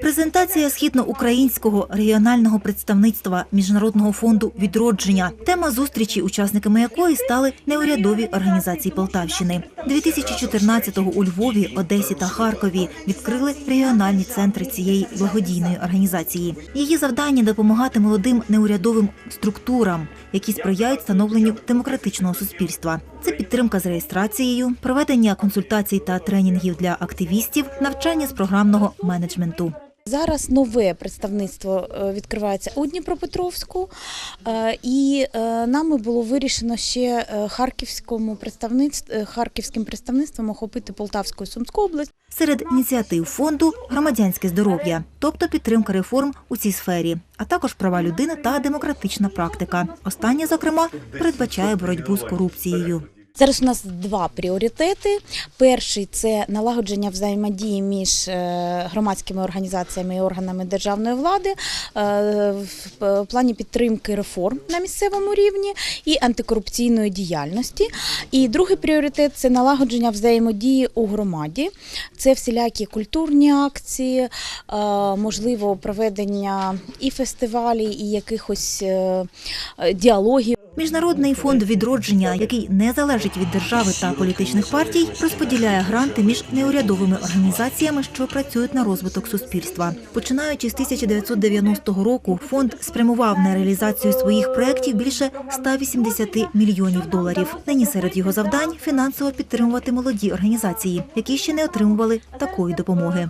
Презентація східноукраїнського регіонального представництва міжнародного фонду відродження. Тема зустрічі, учасниками якої стали неурядові організації Полтавщини. 2014-го у Львові, Одесі та Харкові відкрили регіональні центри цієї благодійної організації. Її завдання допомагати молодим неурядовим структурам, які сприяють становленню демократичного суспільства. Це підтримка з реєстрацією, проведення консультацій та тренінгів для активістів, навчання з програмного менеджменту. Зараз нове представництво е, відкривається у Дніпропетровську, е, і е, нами було вирішено ще харківському представництв, е, харківським представництвом охопити Полтавську і Сумську область. Серед ініціатив фонду громадянське здоров'я, тобто підтримка реформ у цій сфері, а також права людини та демократична практика. Останнє, зокрема, передбачає боротьбу з корупцією. Зараз у нас два пріоритети. Перший це налагодження взаємодії між е, громадськими організаціями і органами державної влади е, в плані підтримки реформ на місцевому рівні і антикорупційної діяльності. І другий пріоритет це налагодження взаємодії у громаді. Це всілякі культурні акції, е, можливо, проведення і фестивалів, і якихось е, е, діалогів. Міжнародний фонд відродження, який не залежить від держави та політичних партій, розподіляє гранти між неурядовими організаціями, що працюють на розвиток суспільства. Починаючи з 1990 року, фонд спрямував на реалізацію своїх проєктів більше 180 мільйонів доларів. Нині серед його завдань фінансово підтримувати молоді організації, які ще не отримували такої допомоги.